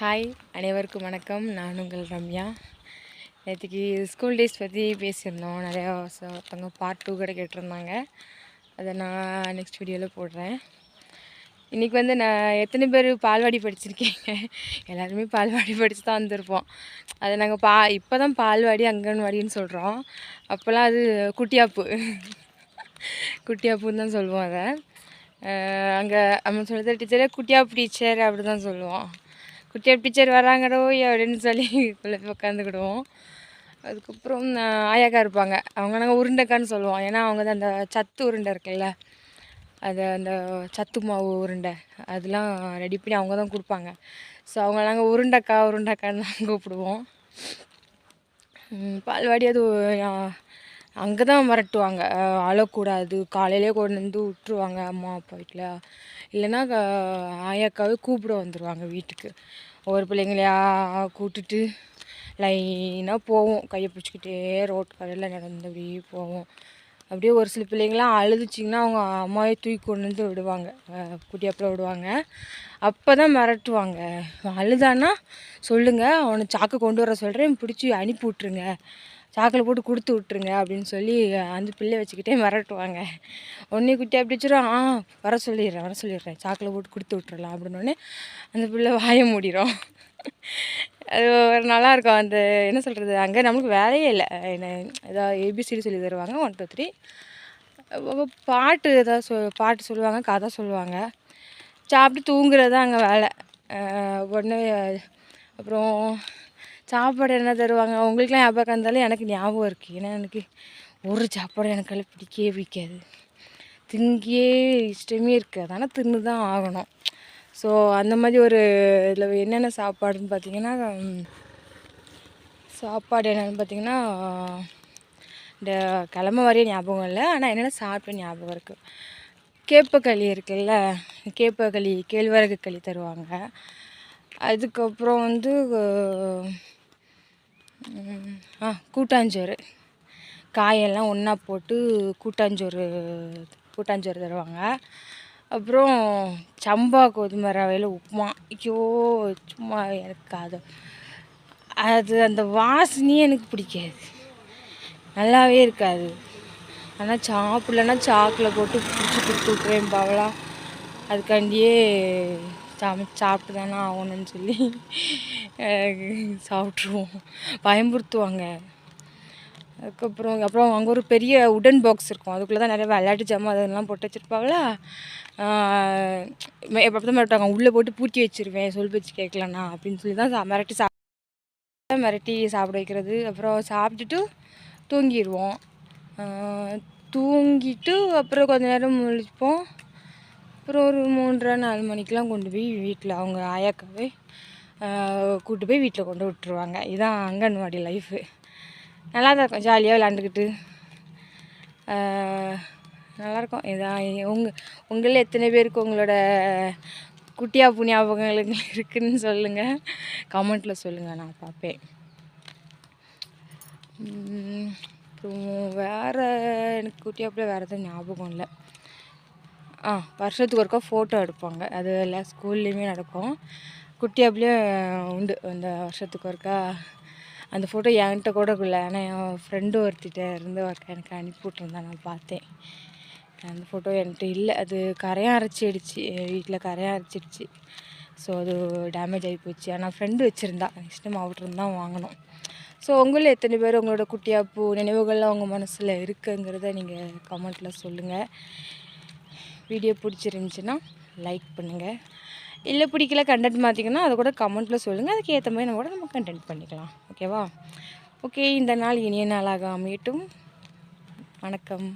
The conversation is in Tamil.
ஹாய் அனைவருக்கும் வணக்கம். நான் உங்கள் ரம்யா. நேற்றுக்கு ஸ்கூல் டேஸ் பற்றி பேசியிருந்தோம். நிறையா ஒருத்தவங்க பார்ட் டூ கூட கேட்டிருந்தாங்க. அதை நான் நெக்ஸ்ட் வீடியோவில் போடுறேன். இன்றைக்கி வந்து நான் எத்தனை பேர் பால்வாடி படிச்சிருக்கீங்க? எல்லாருமே பால்வாடி படித்து தான் வந்திருப்போம். அதை நாங்கள் பா இப்போ தான் பால்வாடி அங்கன்வாடின்னு சொல்கிறோம் அப்போல்லாம் அது குட்டியாப்பு. குட்டியாப்புன்னு தான் சொல்லுவோம் அதை. அங்கே நம்ம சொல்கிறது டீச்சரே குட்டியாப்பு டீச்சர் அப்படி தான் சொல்லுவோம். குட்டியாப்பு டீச்சர் வராங்கடோ அப்படின்னு சொல்லி உள்ள போய் உட்காந்துக்கிடுவோம் அதுக்கப்புறம் ஆயாக்கா இருப்பாங்க. அவங்க நாங்கள் உருண்டைக்கான்னு சொல்லுவோம். ஏன்னா அவங்க தான் அந்த சத்து உருண்டை இருக்குல்ல அது அந்த சத்து மாவு உருண்டை அதெல்லாம் ரெடி பண்ணி அவங்க தான் கொடுப்பாங்க. ஸோ அவங்க நாங்கள் உருண்டைக்கா உருண்டைக்கான்னு தான் கூப்பிடுவோம். பால்வாடி அது அங்கே தான் மிரட்டுவாங்க. அழக்கூடாது. காலையிலே கொண்டு வந்து விட்டுருவாங்க அம்மா அப்பா வீட்டில். இல்லைன்னா ஆயாக்காவே கூப்பிட வந்துடுவாங்க வீட்டுக்கு. ஒவ்வொரு பிள்ளைங்களையா கூப்பிட்டுட்டு லைனாக போவோம். கையை பிடிச்சிக்கிட்டே ரோட் கடையில் நடந்து அப்படியே போவோம். அப்படியே ஒரு சில பிள்ளைங்களாம் அழுதுச்சிங்கன்னா அவங்க அம்மாவே தூக்கி கொண்டு வந்து விடுவாங்க. குட்டியாப்பில் விடுவாங்க. அப்போ தான் மிரட்டுவாங்க. அழுதானா சொல்லுங்கள் அவனை சாக்கு கொண்டு வர சொல்கிறேன் பிடிச்சி அனுப்பி விட்ருங்க சாக்கில் போட்டு கொடுத்து விட்ருங்க அப்படின்னு சொல்லி அந்த பிள்ளை வச்சுக்கிட்டே மிரட்டுவாங்க உடனே குட்டி அப்படி வச்சிரும் ஆ வர சொல்லிடுறேன் வர சொல்லிடுறேன். சாக்கில் போட்டு கொடுத்து விட்றலாம் அப்படின்னோடனே அந்த பிள்ளை வாய மூடிடும். அது ஒரு நல்லா இருக்கும். அந்த என்ன சொல்கிறது அங்கே நம்மளுக்கு வேலையே இல்லை. என்ன ஏதாவது ஏபிசிடி சொல்லி தருவாங்க. ஒன் டூ த்ரீ பாட்டு ஏதாவது சொ பாட்டு சொல்லுவாங்க கதை சொல்லுவாங்க. சாப்பிட்டு தூங்குறது தான் அங்கே வேலை. உடனே அப்புறம் சாப்பாடு என்ன தருவாங்க? உங்களுக்குலாம் ஞாபகம் இருந்தாலும் எனக்கு ஞாபகம் இருக்குது ஏன்னா எனக்கு ஒரு சாப்பாடு எனக்கு பிடிக்கவே பிடிக்காது. திங்கியே இஷ்டமே இருக்காது. ஆனால் தின்னு தான் ஆகணும். ஸோ அந்த மாதிரி ஒரு இதில் என்னென்ன சாப்பாடுன்னு பார்த்தீங்கன்னா சாப்பாடு என்னென்னு பார்த்தீங்கன்னா இந்த கிழமை வரைய ஞாபகம் இல்லை. ஆனால் என்னென்ன சாப்பிட்ட ஞாபகம் இருக்குது கேப்பக்களி இருக்குல்ல? கேப்பக்களி கேழ்வரகு களி தருவாங்க. அதுக்கப்புறம் வந்து ஆ கூட்டாஞ்சோறு. காயெல்லாம் ஒன்றா போட்டு கூட்டாஞ்சோறு கூட்டாஞ்சோறு தருவாங்க. அப்புறம் சம்பா கோதுமை ரவையில் உப்புமா. ஐயோ சும்மா எனக்கு அது அது அந்த வாசனையே எனக்கு பிடிக்காது. நல்லாவே இருக்காது. ஆனால் சாப்பிட்லன்னா சாக்கில் போட்டு பிடிச்சி கொடுத்து விட்ருவேன் பாவலாம் அதுக்காண்டியே சமை சாப்பிட்டு தானே ஆகணும்னு சொல்லி சாப்பிட்ருவோம் பயம்புறுத்துவாங்க அதுக்கப்புறம் அப்புறம் அங்கே ஒரு பெரிய உடன் பாக்ஸ் இருக்கும். அதுக்குள்ளே தான் நிறைய விளையாட்டு ஜாமான் அதெல்லாம் போட்டு வச்சுருப்பாங்களா? எப்போ தான் மிரட்டுவாங்க. உள்ளே போட்டு பூட்டி வச்சிருவேன் சொல் வச்சு கேட்கலண்ணா அப்படின்னு சொல்லி தான் மிரட்டி சாப்பிட மிரட்டி சாப்பிட வைக்கிறது. அப்புறம் சாப்பிட்டுட்டு தூங்கிடுவோம் தூங்கிட்டு அப்புறம் கொஞ்ச நேரம் முழிப்போம். அப்புறம் ஒரு மூன்றரை நாலு மணிக்கெலாம் கொண்டு போய் வீட்டில் அவங்க ஆயாக்காவே கூட்டு போய் வீட்டில் கொண்டு விட்டுருவாங்க. இதுதான் அங்கன்வாடி லைஃபு நல்லா தான் இருக்கும் ஜாலியாக விளாண்டுக்கிட்டு நல்லாயிருக்கும். இதான் உங்கள் உங்களில் எத்தனை பேருக்கு உங்களோட குட்டியா புண்ணியாபகங்களுக்கு இருக்குதுன்னு சொல்லுங்கள் கமெண்ட்டில் சொல்லுங்கள் நான் பார்ப்பேன். அப்புறம் வேறு எனக்கு குட்டியாப்பில் வேறு எதுவும் ஞாபகம் இல்லை. ஆ வருஷத்துக்கு ஒருக்கா ஃபோட்டோ எடுப்பாங்க. அது எல்லா ஸ்கூல்லேயுமே நடக்கும். குட்டியாப்புலேயே உண்டு. அந்த வருஷத்துக்கு ஒருக்கா அந்த ஃபோட்டோ என்கிட்ட கூட இல்லை ஆனால் என் ஃப்ரெண்டு ஒருத்திட்ட இருந்து ஒருக்கா எனக்கு அனுப்பி விட்ருந்தா நான் பார்த்தேன். அந்த ஃபோட்டோ என்கிட்ட இல்லை. அது கரையான் அரைச்சிடுச்சு வீட்டில் கரையும் அரைச்சிடுச்சு. ஸோ அது டேமேஜ் ஆகி போச்சு. ஆனால் ஃப்ரெண்டு வச்சுருந்தா. நெக்ஸ்ட் மாவட்டம் தான் வாங்கணும். ஸோ உங்களில் எத்தனை பேர் உங்களோட குட்டியாப்பு நினைவுகள்லாம் உங்கள் மனசில் இருக்குங்கிறத நீங்கள் கமெண்ட்டில் சொல்லுங்கள் வீடியோ பிடிச்சிருந்துச்சின்னா லைக் பண்ணுங்கள் இல்லை பிடிக்கல கண்டென்ட் மாற்றிக்கன்னா அதை கூட கமெண்ட்டில் சொல்லுங்கள் அதுக்கு ஏற்ற மாதிரி நம்ம கூட நம்ம கண்டென்ட் பண்ணிக்கலாம். ஓகேவா ஓகே இந்த நாள் இனிய நாளாக அமையட்டும். வணக்கம்.